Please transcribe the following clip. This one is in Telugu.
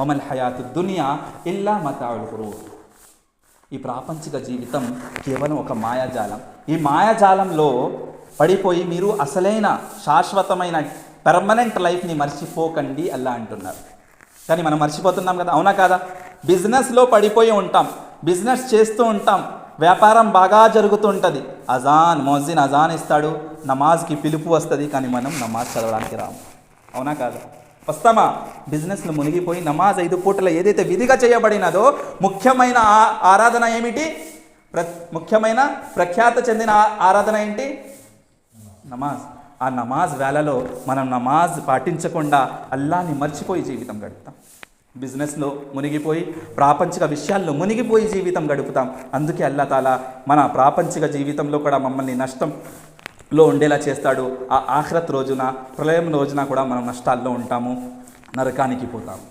వమల్ హయాతు దునియా ఇల్లా మతావుల్ గురువు ఈ ప్రాపంచిక జీవితం కేవలం ఒక మాయాజాలం. ఈ మాయాజాలంలో పడిపోయి మీరు అసలైన శాశ్వతమైన పెర్మనెంట్ లైఫ్ని మర్చిపోకండి అలా అంటున్నారు. కానీ మనం మర్చిపోతున్నాం కదా అవునా కాదా? బిజినెస్లో పడిపోయి ఉంటాం బిజినెస్ చేస్తూ ఉంటాం వ్యాపారం బాగా జరుగుతూ ఉంటుంది. అజాన్ మోజిన్ అజాన్ ఇస్తాడు నమాజ్కి పిలుపు వస్తుంది కానీ మనం నమాజ్ చదవడానికి రాము. అవునా కాదా? వస్తామా? బిజినెస్లో మునిగిపోయి నమాజ్ ఐదు పూటలు ఏదైతే విధిగా చేయబడినదో ముఖ్యమైన ఆ- ఆరాధన ఏమిటి? ప్ర ముఖ్యమైన ప్రఖ్యాత చెందిన ఆరాధన ఏంటి? నమాజ్. ఆ నమాజ్ వేళలో మనం నమాజ్ పాటించకుండా అల్లాని మర్చిపోయి జీవితం గడుపుతాం. బిజినెస్లో మునిగిపోయి ప్రాపంచిక విషయాల్లో మునిగిపోయి జీవితం గడుపుతాం. అందుకే అల్లా తాలా మన ప్రాపంచిక జీవితంలో కూడా మమ్మల్ని నష్టం లో ఉండేలా చేస్తాడు. ఆ ఆఖరత్ రోజున ప్రళయం రోజున కూడా మనం నష్టాల్లో ఉంటాము నరకానికి పోతాము.